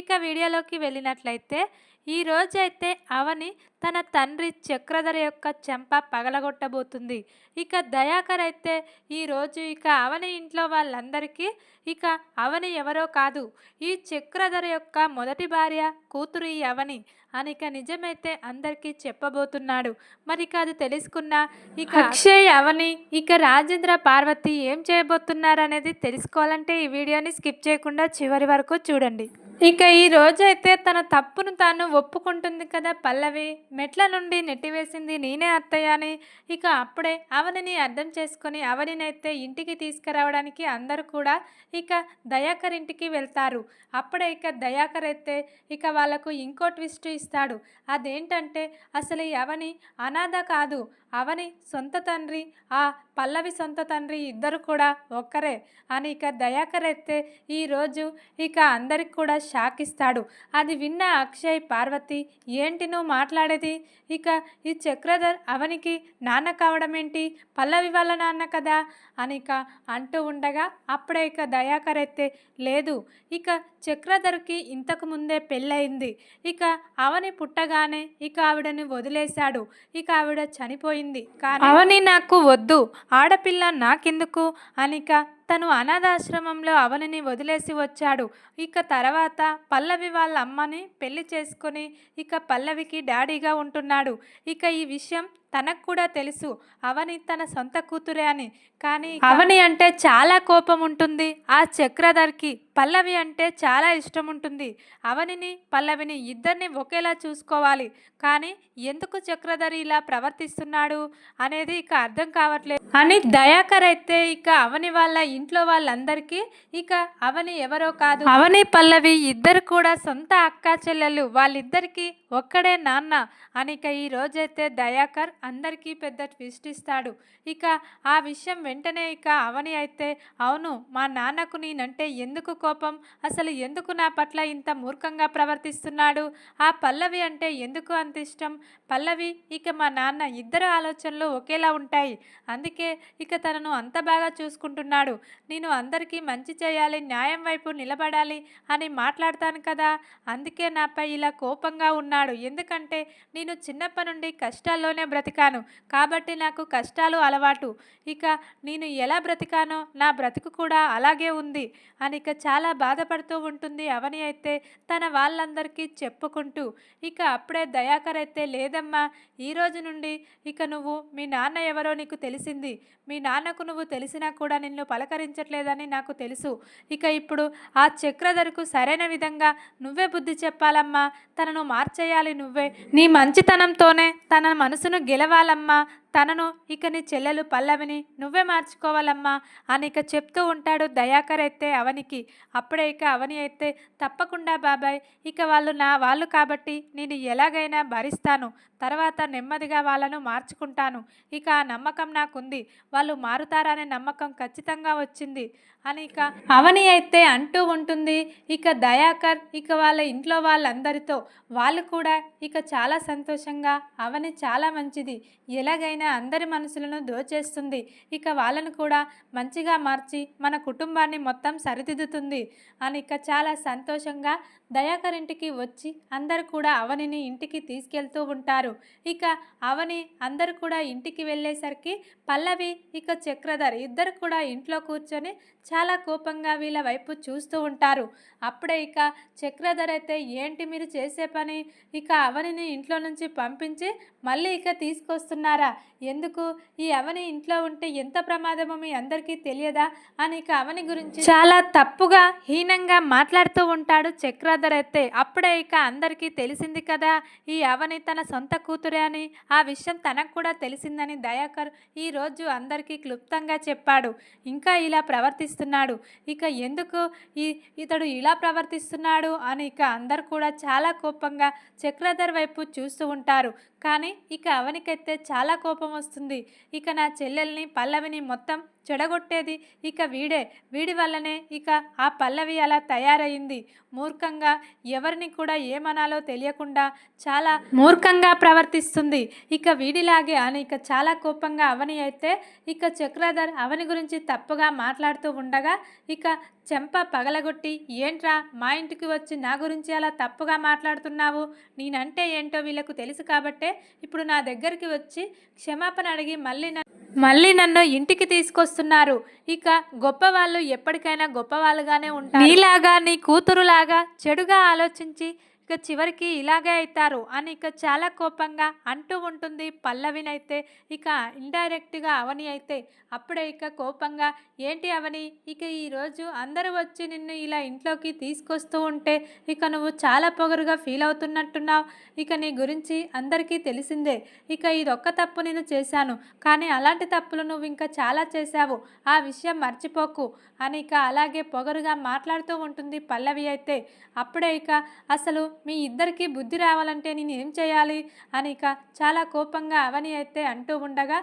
ఇక వీడియోలోకి వెళ్ళినట్లయితే ఈ రోజైతే అవని తన తండ్రి చక్రధర యొక్క చెంప పగలగొట్టబోతుంది. ఇక దయాకర్ అయితే ఈరోజు ఇక అవని ఇంట్లో వాళ్ళందరికీ ఇక అవని ఎవరో కాదు ఈ చక్రధర యొక్క మొదటి భార్య కూతురు ఈ అవని అని ఇక నిజమైతే అందరికీ చెప్పబోతున్నాడు. మరి ఇక అది తెలుసుకున్న ఇక అక్షయ్ అవని ఇక రాజేంద్ర పార్వతి ఏం చేయబోతున్నారు అనేది తెలుసుకోవాలంటే ఈ వీడియోని స్కిప్ చేయకుండా చివరి వరకు చూడండి. ఇక ఈ రోజైతే తన తప్పును తాను ఒప్పుకుంటుంది కదా పల్లవి. మెట్ల నుండి నెట్టివేసింది నేనే అత్తయ్య అని. ఇక అప్పుడే అవనిని అర్థం చేసుకొని అవనినైతే ఇంటికి తీసుకురావడానికి అందరూ కూడా ఇక దయాకర్ ఇంటికి వెళ్తారు. అప్పుడే ఇక దయాకర్ అయితే ఇక వాళ్ళకు ఇంకో ట్విస్ట్ ఇస్తాడు. అదేంటంటే అసలు ఈ అవని అనాథ కాదు. అవని సొంత తండ్రి ఆ పల్లవి సొంత తండ్రి ఇద్దరు కూడా ఒక్కరే అని ఇక దయాకర్ అయితే ఈరోజు ఇక అందరికి కూడా షాక్ ఇస్తాడు అది విన్న అక్షయ్ పార్వతి ఏంటి నువ్వు మాట్లాడేది? ఇక ఈ చక్రధర్ అవనికి నాన్న కావడం ఏంటి పల్లవి వాళ్ళ నాన్న కదా? అని ఇక అంటూ ఉండగా అప్పుడే ఇక దయాకర్ అయితే లేదు ఇక చక్రధర్కి ఇంతకు ముందే పెళ్ళయింది. ఇక అవని పుట్టగానే ఇక ఆవిడని వదిలేశాడు. ఇక ఆవిడ చనిపోయింది. కానీ అవని నాకు వద్దు. ఆడపిల్ల నాకెందుకు? అనిక తను అనాథాశ్రమంలో అవనిని వదిలేసి వచ్చాడు. ఇక తర్వాత పల్లవి వాళ్ళ అమ్మని పెళ్ళి చేసుకొని ఇక పల్లవికి డాడీగా ఉంటున్నాడు. ఇక ఈ విషయం తనకు కూడా తెలుసు అవని తన సొంత కూతురే అని. కానీ అవని అంటే చాలా కోపం ఉంటుంది. ఆ చక్రధర్కి పల్లవి అంటే చాలా ఇష్టం ఉంటుంది. అవనిని పల్లవిని ఇద్దరిని ఒకేలా చూసుకోవాలి. కానీ ఎందుకు చక్రధర్ ఇలా ప్రవర్తిస్తున్నాడు అనేది ఇక అర్థం కావట్లేదు. అని దయాకర్ అయితే ఇక అవని వాళ్ళ ఇంట్లో వాళ్ళందరికీ ఇక అవని ఎవరో కాదు. అవని పల్లవి ఇద్దరు కూడా సొంత అక్క చెల్లెలు వాళ్ళిద్దరికీ ఒక్కడే నాన్న అనిక ఈ రోజైతే దయాకర్ అందరికీ పెద్ద ట్విస్ట్ ఇస్తాడు. ఇక ఆ విషయం వెంటనే ఇక అవని అయితే అవును మా నాన్నకు నేనంటే ఎందుకు కోపం? అసలు ఎందుకు నా పట్ల ఇంత మూర్ఖంగా ప్రవర్తిస్తున్నాడు? ఆ పల్లవి అంటే ఎందుకు అంత ఇష్టం? పల్లవి ఇక మా నాన్న ఇద్దరు ఆలోచనలు ఒకేలా ఉంటాయి. అందుకే ఇక తనను అంత బాగా చూసుకుంటున్నాడు. నేను అందరికీ మంచి చేయాలి న్యాయం వైపు నిలబడాలి అని మాట్లాడతాను కదా? అందుకే నాపై ఇలా కోపంగా ఉన్నాడు. ఎందుకంటే నేను చిన్నప్పటి నుండి కష్టాల్లోనే బ్రతికాను. కాబట్టి నాకు కష్టాలు అలవాటు. ఇక నేను ఎలా బ్రతికానో నా బ్రతుకు కూడా అలాగే ఉంది అని ఇక చాలా బాధపడుతూ ఉంటుంది అవని అయితే తన వాళ్ళందరికీ చెప్పుకుంటూ. ఇక అప్పుడే దయాకర్ అయితే లేదమ్మా ఈ రోజు నుండి ఇక నువ్వు మీ నాన్న ఎవరో నీకు తెలిసింది. మీ నాన్నకు నువ్వు తెలిసినా కూడా నిన్ను పలకరించట్లేదని నాకు తెలుసు. ఇక ఇప్పుడు ఆ చక్రధరకు సరైన విధంగా నువ్వే బుద్ధి చెప్పాలమ్మా. తనను చేయాలి నువ్వే. నీ మంచితనంతోనే తన మనసును గెలవాలమ్మా. తనను ఇక నీ చెల్లెలు పల్లవిని నువ్వే మార్చుకోవాలమ్మా అని ఇక చెప్తూ ఉంటాడు దయాకర్ అయితే అవనికి. అప్పుడే ఇక అవని అయితే తప్పకుండా బాబాయ్ ఇక వాళ్ళు నా వాళ్ళు కాబట్టి నేను ఎలాగైనా భరిస్తాను. తర్వాత నెమ్మదిగా వాళ్ళను మార్చుకుంటాను. ఇక ఆ నమ్మకం నాకుంది. వాళ్ళు మారుతారనే నమ్మకం ఖచ్చితంగా వచ్చింది అని ఇక అవని అయితే అంటూ ఉంటుంది. ఇక దయాకర్ ఇక వాళ్ళ ఇంట్లో వాళ్ళందరితో వాళ్ళు కూడా ఇక చాలా సంతోషంగా అవని చాలా మంచిది. ఎలాగైనా అందరి మనసులను దోచేస్తుంది. ఇక వాళ్ళను కూడా మంచిగా మార్చి మన కుటుంబాన్ని మొత్తం సరిదిద్దుతుంది అని ఇక చాలా సంతోషంగా దయాకర్ ఇంటికి వచ్చి అందరు కూడా అవనిని ఇంటికి తీసుకెళ్తూ ఉంటారు. ఇక అవని అందరు కూడా ఇంటికి వెళ్ళేసరికి పల్లవి ఇక చక్రధర్ ఇద్దరు కూడా ఇంట్లో కూర్చొని చాలా కోపంగా వీళ్ళ వైపు చూస్తూ ఉంటారు. అప్పుడే ఇక చక్రధర్ అయితే ఏంటి మీరు చేసే పని? ఇక అవనిని ఇంట్లో నుంచి పంపించి మళ్ళీ ఇక తీసుకొస్తున్నారా? ఎందుకు? ఈ అవని ఇంట్లో ఉంటే ఎంత ప్రమాదమో మీ అందరికీ తెలియదా? అని ఇక అవని గురించి చాలా తప్పుగా హీనంగా మాట్లాడుతూ ఉంటాడు చక్రాధర్ అయితే. అప్పుడే ఇక అందరికీ తెలిసింది కదా ఈ అవని తన సొంత కూతురే అని. ఆ విషయం తనకు కూడా తెలిసిందని దయాకర్ ఈ రోజు అందరికీ క్లుప్తంగా చెప్పాడు. ఇంకా ఇలా ప్రవర్తిస్తున్నాడు. ఇక ఎందుకు ఈ ఇతడు ఇలా ప్రవర్తిస్తున్నాడు అని ఇక అందరు కూడా చాలా కోపంగా చక్రధర్ వైపు చూస్తూ ఉంటారు. కానీ ఇక అవనికైతే చాలా కోపం వస్తుంది. ఇక నా చెల్లెల్ని పల్లవిని మొత్తం చెడగొట్టేది. ఇక వీడే. వీడి వల్లనే ఇక ఆ పల్లవి అలా తయారయింది. మూర్ఖంగా ఎవరిని కూడా ఏమనాలో తెలియకుండా చాలా మూర్ఖంగా ప్రవర్తిస్తుంది. ఇక వీడిలాగే అని ఇక చాలా కోపంగా అవని అయితే ఇక చక్రధర్ అవని గురించి తప్పుగా మాట్లాడుతూ ఉండగా ఇక చెంప పగలగొట్టి ఏంట్రా మా ఇంటికి వచ్చి నా గురించి అలా తప్పుగా మాట్లాడుతున్నావు? నేనంటే ఏంటో వీళ్ళకు తెలుసు కాబట్టే ఇప్పుడు నా దగ్గరికి వచ్చి క్షమాపణ అడిగి మళ్ళీ మళ్ళీ నన్ను ఇంటికి వస్తున్నారు. ఇక గొప్పవాళ్ళు ఎప్పటికైనా గొప్పవాళ్ళుగానే ఉంటారు. నీలాగా నీ కూతురులాగా చెడుగా ఆలోచించి ఇక చివరికి ఇలాగే అవుతారు అని ఇక చాలా కోపంగా అంటూ ఉంటుంది పల్లవినైతే ఇక ఇండైరెక్ట్గా అవని అయితే అప్పుడే ఇక కోపంగా ఏంటి అవని? ఇక ఈరోజు అందరూ వచ్చి నిన్ను ఇలా ఇంట్లోకి తీసుకొస్తూ ఉంటే ఇక నువ్వు చాలా పొగరుగా ఫీల్ అవుతున్నట్టున్నావు. ఇక నీ గురించి అందరికీ తెలిసిందే. ఇక ఇదొక్క తప్పు నేను చేశాను. కానీ అలాంటి తప్పులు నువ్వు ఇంకా చాలా చేశావు. ఆ విషయం మర్చిపోకు అని ఇక అలాగే పొగరుగా మాట్లాడుతూ ఉంటుంది పల్లవి అయితే. అప్పుడే ఇక అసలు మీ ఇద్దరికీ బుద్ధి రావాలంటే నేను ఏం చేయాలి? అని ఇక చాలా కోపంగా అవని అయితే అంటూ ఉండగా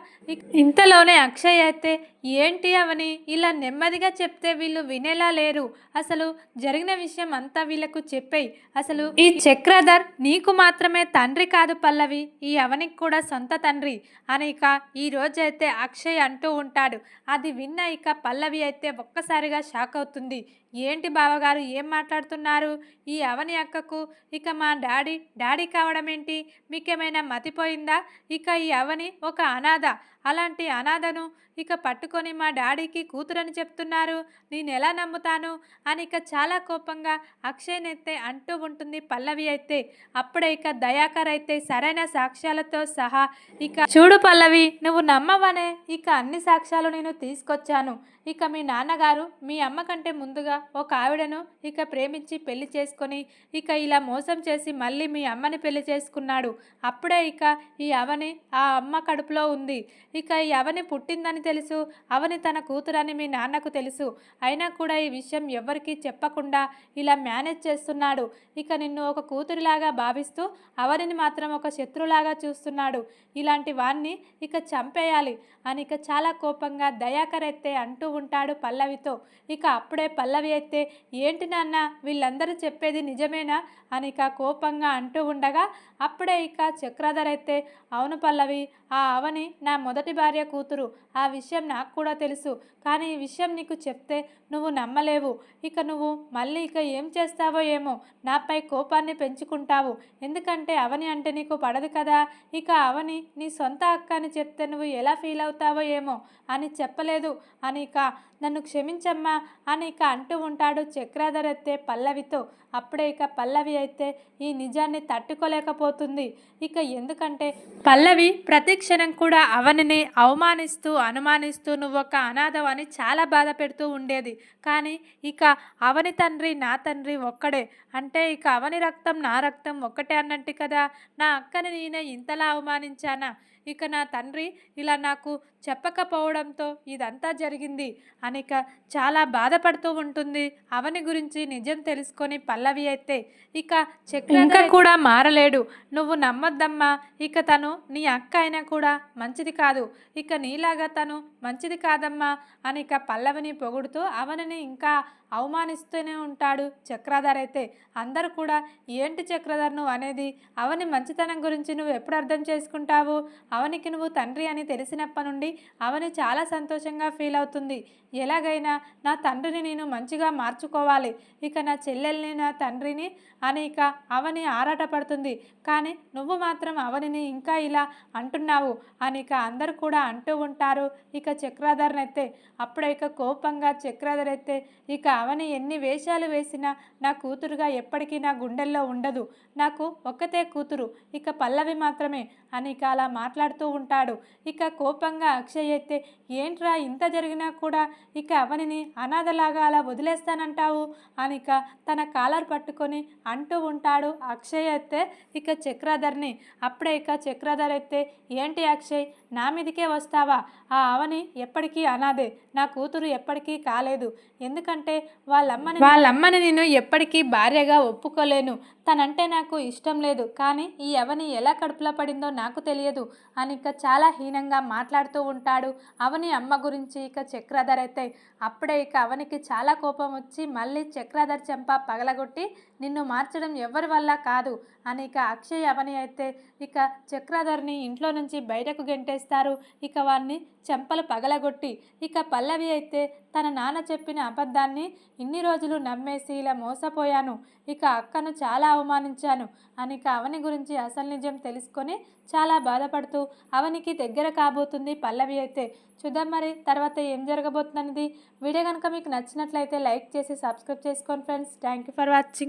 ఇంతలోనే అక్షయ్ అయితే ఏంటి అవని? ఇలా నెమ్మదిగా చెప్తే వీళ్ళు వినేలా లేరు. అసలు జరిగిన విషయం అంతా వీళ్ళకు చెప్పేయి. అసలు ఈ చక్రధర్ నీకు మాత్రమే తండ్రి కాదు పల్లవి. ఈ అవనికి కూడా సొంత తండ్రి. అని ఇక ఈ రోజైతే అక్షయ్ అంటూ ఉంటాడు. అది విన్న ఇక పల్లవి అయితే ఒక్కసారిగా షాక్ అవుతుంది. ఏంటి బావగారు? ఏం మాట్లాడుతున్నారు? ఈ అవని అక్కకు ఇక మా డాడీ డాడీ కావడం ఏంటి మీకేమైనా మతిపోయిందా? ఇక ఈ అవని ఒక అనాథ అలాంటి అనాథను ఇక పట్టుకొని మా డాడీకి కూతురని చెప్తున్నారు. నేను ఎలా నమ్ముతాను? అని ఇక చాలా కోపంగా అక్షయ్నైతే అంటూ ఉంటుంది పల్లవి అయితే. అప్పుడే ఇక దయాకర్ అయితే సరైన సాక్ష్యాలతో సహా ఇక చూడు పల్లవి నువ్వు నమ్మవనే. ఇక అన్ని సాక్ష్యాలు నేను తీసుకొచ్చాను. ఇక మీ నాన్నగారు మీ అమ్మ కంటే ముందుగా ఒక ఆవిడను ఇక ప్రేమించి పెళ్ళి చేసుకొని ఇక ఇలా మోసం చేసి మళ్ళీ మీ అమ్మని పెళ్ళి చేసుకున్నాడు. అప్పుడే ఇక ఈ అవని ఆ అమ్మ కడుపులో ఉంది. ఇక ఈ అవని పుట్టిందని తెలుసు అవని తన కూతురని మీ నాన్నకు తెలుసు. అయినా కూడా ఈ విషయం ఎవరికీ చెప్పకుండా ఇలా మేనేజ్ చేస్తున్నాడు. ఇక నిన్ను ఒక కూతురిలాగా భావిస్తూ అవనిని మాత్రం ఒక శత్రులాగా చూస్తున్నాడు. ఇలాంటి వాణ్ణి ఇక చంపేయాలి అని ఇక చాలా కోపంగా దయాకర్ ఎత్తే అంటూ ఉంటాడు పల్లవితో. ఇక అప్పుడే పల్లవి అయితే ఏంటి నాన్న వీళ్ళందరూ చెప్పేది నిజమేనా? అని ఇక కోపంగా అంటూ ఉండగా అప్పుడే ఇక చక్రధర్ అయితే అవును పల్లవి ఆ అవని నా మొదటి మొదటి భార్య కూతురు. ఆ విషయం నాకు కూడా తెలుసు. కానీ ఈ విషయం నీకు చెప్తే నువ్వు నమ్మలేవు. ఇక నువ్వు మళ్ళీ ఇక ఏం చేస్తావో ఏమో నాపై కోపాన్ని పెంచుకుంటావు. ఎందుకంటే అవని అంటే నీకు పడదు కదా. ఇక అవని నీ సొంత అక్క అని చెప్తే నువ్వు ఎలా ఫీల్ అవుతావో ఏమో అని చెప్పలేదు. అని ఇక నన్ను క్షమించమ్మా. అని ఇక అంటూ ఉంటాడు చక్రాధర్ ఎత్తే పల్లవితో. అప్పుడే ఇక పల్లవి అయితే ఈ నిజాన్ని తట్టుకోలేకపోతుంది. ఇక ఎందుకంటే పల్లవి ప్రతిక్షణం కూడా అవనిని అవమానిస్తూ అనుమానిస్తూ నువ్వు ఒక అనాథం అని చాలా బాధ పెడుతూ ఉండేది. కానీ ఇక అవని తండ్రి నా తండ్రి ఒక్కడే. అంటే ఇక అవని రక్తం నా రక్తం ఒక్కటే అన్నట్టు కదా నా అక్కని నేనే ఇంతలా అవమానించానా? ఇక నా తండ్రి ఇలా నాకు చెప్పకపోవడంతో ఇదంతా జరిగింది. అనిక చాలా బాధపడుతూ ఉంటుంది. అవని గురించి నిజం తెలుసుకొని పల్లవి అయితే ఇక చక్ర కూడా మారలేడు. నువ్వు నమ్మద్దమ్మా. ఇక తను నీ అక్క అయినా కూడా మంచిది కాదు. ఇక నీలాగా తను మంచిది కాదమ్మా. అని ఇక పల్లవిని పొగుడుతూ అవనిని ఇంకా అవమానిస్తూనే ఉంటాడు చక్రధర్ అయితే. అందరూ కూడా ఏంటి చక్రధర్ నువ్వు అనేది? అవని మంచితనం గురించి నువ్వు ఎప్పుడు అర్థం చేసుకుంటావు? అవనికి నువ్వు తండ్రి అని తెలిసినప్పటి నుండి అవని చాలా సంతోషంగా ఫీల్ అవుతుంది. ఎలాగైనా నా తండ్రిని నేను మంచిగా మార్చుకోవాలి. ఇక నా చెల్లెల్ని నా తండ్రిని అని ఇక అవని ఆరాటపడుతుంది కానీ నువ్వు మాత్రం అవనిని ఇంకా ఇలా అంటున్నావు అని ఇక అందరు కూడా అంటూ ఉంటారు ఇక చక్రధర్నైతే. అప్పుడు ఇక కోపంగా చక్రధర్ అయితే ఇక అవని ఎన్ని వేషాలు వేసినా నా కూతురుగా ఎప్పటికీ నా గుండెల్లో ఉండదు. నాకు ఒక్కతే కూతురు. ఇక పల్లవి మాత్రమే అని ఇక అలా మాట్లాడుతూ ఉంటాడు. ఇక కోపంగా అక్షయ్ అయితే ఏంట్రా ఇంత జరిగినా కూడా ఇక అవనిని అనాథలాగా అలా వదిలేస్తానంటావు? అని ఇక తన కాలర్ పట్టుకొని అంటూ ఉంటాడు అక్షయ్ అయితే. ఇక చక్రధర్ని అప్పుడే ఇక చక్రధర్ అయితే ఏంటి అక్షయ్ నా మీదకే వస్తావా? ఆ అవని ఎప్పటికీ అనాథే. నా కూతురు ఎప్పటికీ కాలేదు. ఎందుకంటే వాళ్ళమ్మని వాళ్ళమ్మని నేను ఎప్పటికీ భార్యగా ఒప్పుకోలేను. తనంటే నాకు ఇష్టం లేదు. కానీ ఈ అవని ఎలా కడుపులో పడిందో నాకు తెలియదు. అని ఇక చాలా హీనంగా మాట్లాడుతూ ఉంటాడు. అవని అమ్మ గురించి ఇక చక్రధర్ అయితే. అప్పుడే ఇక అవనికి చాలా కోపం వచ్చి మళ్ళీ చక్రధర్ చెంప పగలగొట్టి నిన్ను మార్చడం ఎవరి వల్ల కాదు? అని ఇక అక్షయ్ అవని అయితే ఇక చక్రధర్ని ఇంట్లో నుంచి బయటకు గెంటేస్తారు. ఇక వారిని చెంపలు పగలగొట్టి ఇక పల్లవి అయితే తన నాన్న చెప్పిన అబద్ధాన్ని ఇన్ని రోజులు నమ్మేసి ఇలా మోసపోయాను. ఇక అక్కను చాలా అవమానించాను అని ఇక అవని గురించి అసలు నిజం తెలుసుకొని చాలా బాధపడుతూ అవనికి దగ్గర కాబోతుంది పల్లవి అయితే. చూద్దాం మరి తర్వాత ఏం జరగబోతుందనేది వీడియో కనుక మీకు నచ్చినట్లయితే లైక్ చేసి సబ్స్క్రైబ్ చేసుకోండి friends. Thank you for watching.